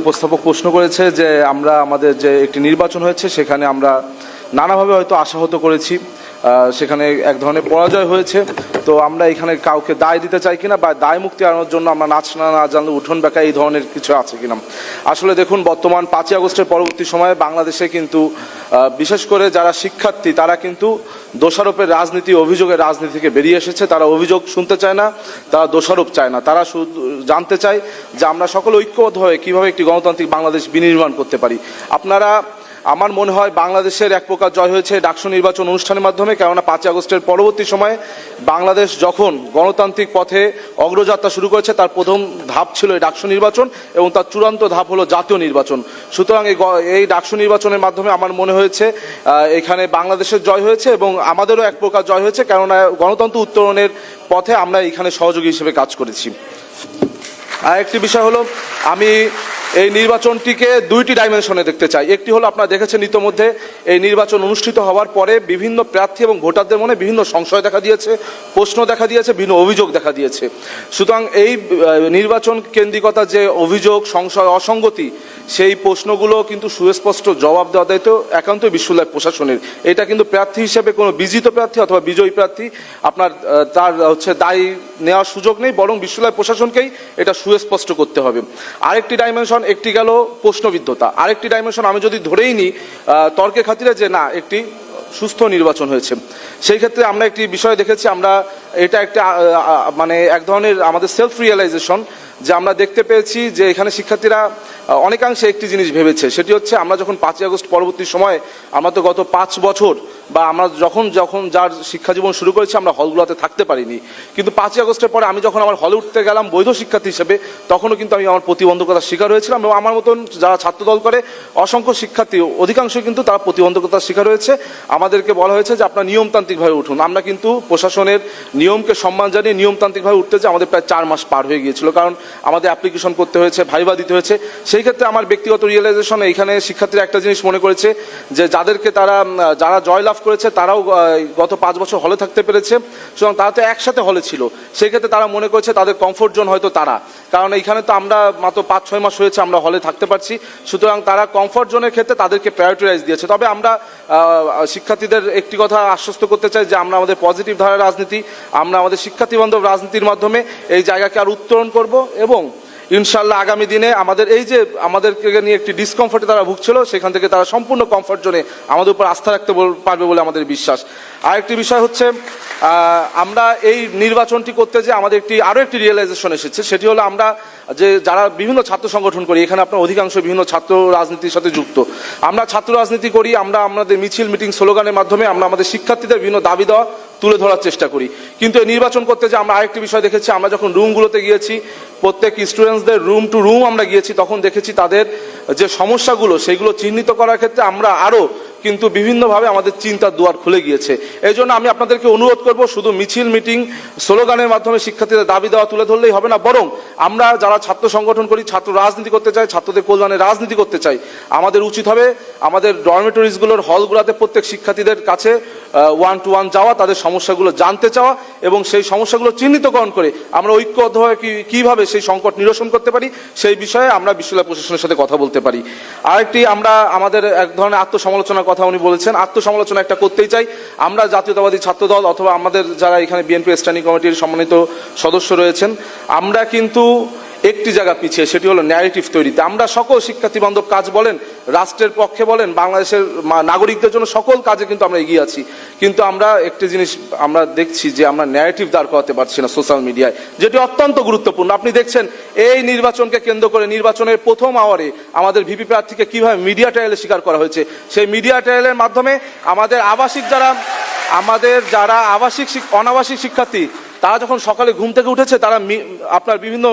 উপস্থাপক প্রশ্ন করেছে যে আমরা আমাদের যে একটি নির্বাচন হয়েছে, সেখানে আমরা নানাভাবে হয়তো আশাহত করেছি। সেখানে এক ধরনের পরাজয় হয়েছে। তো আমরা এখানে কাউকে দায় দিতে চাই কিনা বা দায় মুক্তি আনার জন্য আমরা নাচ না না জানলে উঠোন বেঁকা এই ধরনের কিছু আছে কিনা। আসলে দেখুন, বর্তমান পাঁচই আগস্টের পরবর্তী সময়ে বাংলাদেশে কিন্তু বিশেষ করে যারা শিক্ষার্থী, তারা কিন্তু দোষারোপের রাজনীতি, অভিযোগের রাজনীতি থেকে বেরিয়ে এসেছে। তারা অভিযোগ শুনতে চায় না, তারা দোষারোপ চায় না। তারা জানতে চায় যে আমরা সকলে ঐক্যবদ্ধ হয়ে কীভাবে একটি গণতান্ত্রিক বাংলাদেশ বিনির্মাণ করতে পারি। আপনারা আমার মনে হয় বাংলাদেশের এক প্রকার জয় হয়েছে ডাকসু নির্বাচন অনুষ্ঠানের মাধ্যমে, কেননা পাঁচই আগস্টের পরবর্তী সময়ে বাংলাদেশ যখন গণতান্ত্রিক পথে অগ্রযাত্রা শুরু করেছে, তার প্রথম ধাপ ছিল এই ডাকসু নির্বাচন এবং তার চূড়ান্ত ধাপ হলো জাতীয় নির্বাচন। সুতরাং এই এই ডাকসু নির্বাচনের মাধ্যমে আমার মনে হয়েছে এখানে বাংলাদেশের জয় হয়েছে এবং আমাদেরও এক প্রকার জয় হয়েছে, কেননা গণতন্ত্র উত্তরণের পথে আমরা এখানে সহযোগী হিসেবে কাজ করেছি। আর একটি বিষয় হলো, আমি এই নির্বাচনটিকে দুইটি ডাইমেনশনে দেখতে চাই। একটি হলো আপনারা দেখেছেন ইতোমধ্যে এই নির্বাচন অনুষ্ঠিত হওয়ার পরে বিভিন্ন প্রার্থী এবং ভোটারদের মনে বিভিন্ন সংশয় দেখা দিয়েছে, প্রশ্ন দেখা দিয়েছে, বিভিন্ন অভিযোগ দেখা দিয়েছে। সুতরাং এই নির্বাচন কেন্দ্রিকতা যে অভিযোগ, সংশয়, অসঙ্গতি, সেই প্রশ্নগুলো কিন্তু সুস্পষ্ট জবাব দেওয়া দায়িত্ব একান্তই বিশ্ববিদ্যালয় প্রশাসনের। এটা কিন্তু প্রার্থী হিসেবে কোনো বিজিত প্রার্থী অথবা বিজয়ী প্রার্থী আপনার তার হচ্ছে দায়ী নেওয়ার সুযোগ নেই, বরং বিশ্ববিদ্যালয় প্রশাসনকেই এটা সুস্পষ্ট করতে হবে। আরেকটি ডাইমেনশন একটি গেল প্রশ্নবিদ্ধতা। আরেকটি ডাইমেনশন আমি যদি ধরেই নিই তর্কের খাতিরে যে না, একটি সুস্থ নির্বাচন হয়েছে। সেই ক্ষেত্রে আমরা একটি বিষয় দেখেছি, আমরা এটা একটা মানে এক ধরনের আমাদের সেলফ রিয়েলাইজেশন যে আমরা দেখতে পেয়েছি যে এখানে শিক্ষার্থীরা অনেকাংশে একটি জিনিস ভেবেছে। সেটি হচ্ছে আমরা যখন পাঁচই আগস্ট পরবর্তী সময়ে, আমরা তো গত পাঁচ বছর বা আমরা যখন যখন যার শিক্ষা জীবন শুরু করেছি, আমরা হলগুলোতে থাকতে পারিনি। কিন্তু পাঁচই আগস্টের পরে আমি যখন আমার হলে উঠতে গেলাম বৈধ শিক্ষার্থী হিসেবে, তখনও কিন্তু আমি আমার প্রতিবন্ধকতার শিকার হয়েছিলাম এবং আমার মতন যারা ছাত্রদল করে, অসংখ্য শিক্ষার্থী, অধিকাংশ কিন্তু তারা প্রতিবন্ধকতার শিকার হয়েছে। আমাদেরকে বলা হয়েছে যে আপনার নিয়মতান্ত্রিকভাবে উঠুন। আমরা কিন্তু প্রশাসনের নিয়মকে সম্মান জানিয়ে নিয়মতান্ত্রিকভাবে উঠতে যে আমাদের প্রায় চার মাস পার হয়ে গিয়েছিল। কারণ আমাদের অ্যাপ্লিকেশন করতে হয়েছে ভাইবা দিতে হয়েছে। সেই ক্ষেত্রে আমার ব্যক্তিগত রিয়েলাইজেশন এখানে শিক্ষার্থীরা একটা জিনিস মনে করেছে যে, যাদেরকে তারা যারা জয়লাভ করেছে, তারাও গত পাঁচ বছর হলে থাকতে পেরেছে। সুতরাং তারা তো একসাথে হলে ছিল। সেই ক্ষেত্রে তারা মনে করেছে তাদের কমফোর্ট জোন হয়তো তারা। কারণ এইখানে তো আমরা মাত্র পাঁচ, ছয় মাস হয়েছে, আমরা হলে থাকতে পারছি। সুতরাং তারা কমফোর্ট জোনের ক্ষেত্রে তাদেরকে প্রায়োরিটাইজ দিয়েছে। তবে আমরা শিক্ষার্থীদের একটি কথা আশ্বস্ত করতে চাই যে, আমরা আমাদের পজিটিভ ধারার রাজনীতি, আমরা আমাদের শিক্ষার্থী বান্ধব রাজনীতির মাধ্যমে এই জায়গাকে আর উত্তরণ করব এবং ইনশাল্লাহ আগামী দিনে আমাদের এই যে আমাদেরকে নিয়ে একটি ডিসকমফর্টে তারা ভুগছিল, সেখান থেকে তারা সম্পূর্ণ কমফর্ট জোনে আমাদের উপর আস্থা রাখতে পারবে বলে আমাদের বিশ্বাস। আরেকটি বিষয় হচ্ছে আমরা এই নির্বাচনটি করতে যে আমাদের একটি আরও একটি রিয়েলাইজেশন এসেছে, সেটি হলো আমরা যে যারা বিভিন্ন ছাত্র সংগঠন করি, এখানে আপনার অধিকাংশ বিভিন্ন ছাত্র রাজনীতির সাথে যুক্ত। আমরা ছাত্র রাজনীতি করি, আমরা আমাদের মিছিল মিটিং স্লোগানের মাধ্যমে আমরা আমাদের শিক্ষার্থীদের বিভিন্ন দাবি দেওয়া তুলে ধরার চেষ্টা করি। কিন্তু এই নির্বাচন করতে যে আমরা আরেকটি বিষয় দেখেছি, আমরা যখন রুমগুলোতে গিয়েছি, প্রত্যেক স্টুডেন্টসদের রুম টু রুম আমরা গিয়েছি, তখন দেখেছি তাদের যে সমস্যাগুলো, সেগুলো চিহ্নিত করার ক্ষেত্রে আমরা আরও কিন্তু বিভিন্নভাবে আমাদের চিন্তার দুয়ার খুলে গিয়েছে। এই জন্য আমি আপনাদেরকে অনুরোধ করব, শুধু মিছিল, মিটিং, স্লোগানের মাধ্যমে শিক্ষার্থীদের দাবি দেওয়া তুলে ধরলেই হবে না, বরং আমরা যারা ছাত্র সংগঠন করি, ছাত্র রাজনীতি করতে চাই, ছাত্রদের কল্যাণে রাজনীতি করতে চাই, আমাদের উচিত হবে আমাদের ডরমেটরিজগুলোর হলগুলোতে প্রত্যেক শিক্ষার্থীদের কাছে ওয়ান টু ওয়ান যাওয়া, তাদের সমস্যাগুলো জানতে চাওয়া, এবং সেই সমস্যাগুলো চিহ্নিতকরণ করে আমরা ঐক্যবদ্ধভাবে কি- কীভাবে সেই সংকট নিরসন করতে পারি, সেই বিষয়ে আমরা বিশ্ববিদ্যালয় প্রশাসনের সাথে কথা বলতে পারি। আরেকটি আমরা, আমাদের এক ধরনের আত্মসমালোচনার কথা উনি বলেছেন। আত্মসমালোচনা একটা করতেই চাই। আমরা জাতীয়তাবাদী ছাত্র দল অথবা আমাদের যারা এখানে বিএনপি স্ট্যান্ডিং কমিটির সম্মানিত সদস্য রয়েছেন, আমরা কিন্তু একটি জায়গা পিছিয়ে, সেটি হলো ন্যারেটিভ তৈরিতে। আমরা সকল শিক্ষার্থী বান্ধব কাজ বলেন, রাষ্ট্রের পক্ষে বলেন, বাংলাদেশের নাগরিকদের জন্য সকল কাজে কিন্তু আমরা এগিয়ে আছি। কিন্তু আমরা একটি জিনিস, আমরা দেখছি যে আমরা ন্যারেটিভ দাঁড় করাতে পারছি না সোশ্যাল মিডিয়ায় যেটি অত্যন্ত গুরুত্বপূর্ণ। আপনি দেখছেন, এই নির্বাচনকে কেন্দ্র করে নির্বাচনের প্রথম আওয়ারে আমাদের ভিপি প্রার্থীকে কীভাবে মিডিয়া ট্রায়ালে স্বীকার করা হয়েছে, সেই মিডিয়া ট্রায়ালের মাধ্যমে আমাদের আবাসিক যারা, আমাদের যারা আবাসিক অনাবাসিক শিক্ষার্থী, তারা যখন সকালে ঘুম থেকে উঠেছে, তারা আপনার বিভিন্ন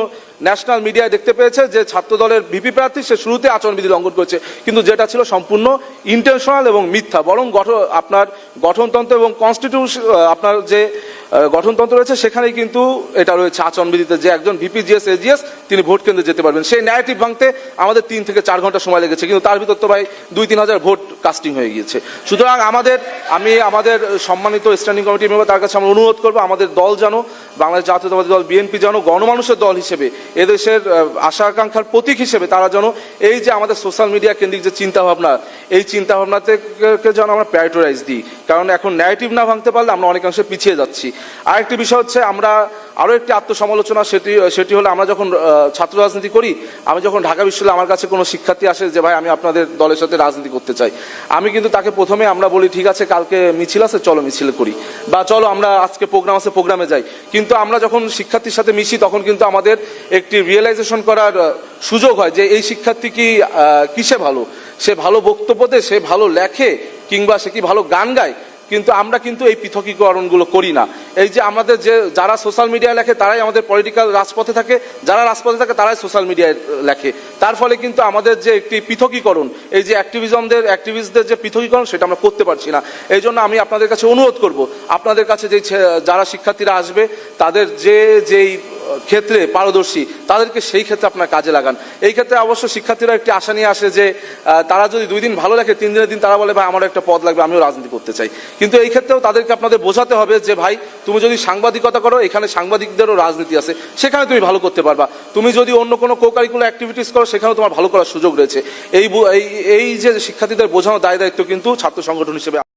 ন্যাশনাল মিডিয়ায় দেখতে পেয়েছে যে ছাত্র দলের বিপি প্রার্থী, সে শুরুতে আচরণবিধি লঙ্ঘন করেছে। কিন্তু যেটা ছিল সম্পূর্ণ ইন্টেনশনাল এবং মিথ্যা, বরং গঠন আপনার গঠনতন্ত্র এবং কনস্টিটিউশন আপনার যে গঠনতন্ত্র রয়েছে, সেখানেই কিন্তু এটা রয়েছে আচরণবিধিতে যে একজন ভিপিজিএস এজিএস তিনি ভোট কেন্দ্রে যেতে পারবেন। সেই ন্যারেটিভ ভাঙতে আমাদের তিন থেকে চার ঘণ্টা সময় লেগেছে, কিন্তু তার ভিতর তো ভাই দুই তিন হাজার ভোট কাস্টিং হয়ে গিয়েছে। সুতরাং আমাদের, আমি আমাদের সম্মানিত স্ট্যান্ডিং কমিটি মেম্বার তার কাছে আমরা অনুরোধ করব, আমাদের দল যেন বাংলাদেশ জাতীয়তাবাদী দল, বিএনপি জানো, গণমানুষের দল হিসেবে, এদেশের আশা আকাঙ্ক্ষার প্রতীক হিসেবে তারা যেন এই যে আমাদের সোশ্যাল মিডিয়া কেন্দ্রিক যে চিন্তা ভাবনা, এই চিন্তা ভাবনাতে যেন আমরা প্রায়োরিটাইজ দিই। কারণ এখন ন্যারেটিভ না ভাঙতে পারলে আমরা অনেকাংশে পিছিয়ে যাচ্ছি। আরেকটি বিষয় হচ্ছে আমরা আরও একটি আত্মসমালোচনা, সেটি সেটি হলো আমরা যখন ছাত্র রাজনীতি করি, আমি যখন ঢাকা বিশ্ববিদ্যালয়ে আমার কাছে কোনো শিক্ষার্থী আসে যে, ভাই, আমি আপনাদের দলের সাথে রাজনীতি করতে চাই। আমি কিন্তু তাকে প্রথমে আমরা বলি, ঠিক আছে, কালকে মিছিল আছে, চলো মিছিল করি। বা, চলো, আমরা আজকে প্রোগ্রাম আছে, প্রোগ্রামে যাই। কিন্তু আমরা যখন শিক্ষার্থীর সাথে মিশি, তখন কিন্তু আমাদের একটি রিয়েলাইজেশন করার সুযোগ হয় যে, এই শিক্ষার্থী কি কিসে ভালো? সে ভালো বক্তব্য দেয় সে ভালো লেখে, কিংবা সে কি ভালো গান গায়? কিন্তু আমরা কিন্তু এই পৃথকীকরণগুলো করি না। এই যে আমাদের যে, যারা সোশ্যাল মিডিয়ায় লেখে, তারাই আমাদের পলিটিক্যাল রাজপথে থাকে। যারা রাজপথে থাকে, তারাই সোশ্যাল মিডিয়ায় লেখে। তার ফলে কিন্তু আমাদের যে একটি পৃথকীকরণ, এই যে অ্যাক্টিভিজমদের অ্যাক্টিভিস্টদের যে পৃথকীকরণ, সেটা আমরা করতে পারছি না। এই জন্য আমি আপনাদের কাছে অনুরোধ করব, আপনাদের কাছে যে, যারা শিক্ষার্থীরা আসবে, তাদের যে, যেই ক্ষেত্রে পারদর্শী, তাদেরকে সেই ক্ষেত্রে আপনার কাজে লাগান। এই ক্ষেত্রে অবশ্য শিক্ষার্থীরা একটি আশা নিয়ে আসে যে তারা যদি দুই দিন ভালো লাগে তিন দিনের দিন তারা বলে, ভাই, আমার একটা পদ লাগবে, আমিও রাজনীতি করতে চাই। কিন্তু এই ক্ষেত্রেও তাদেরকে আপনাদের বোঝাতে হবে যে, ভাই, তুমি যদি সাংবাদিকতা করো, এখানে সাংবাদিকদেরও রাজনীতি আছে, সেখানে তুমি ভালো করতে পারবা। তুমি যদি অন্য কোনো কো কারিকুলার অ্যাক্টিভিটিস করো, সেখানেও তোমার ভালো করার সুযোগ রয়েছে। এই এই যে শিক্ষার্থীদের বোঝানোর দায় দায়িত্ব কিন্তু ছাত্র সংগঠন হিসেবে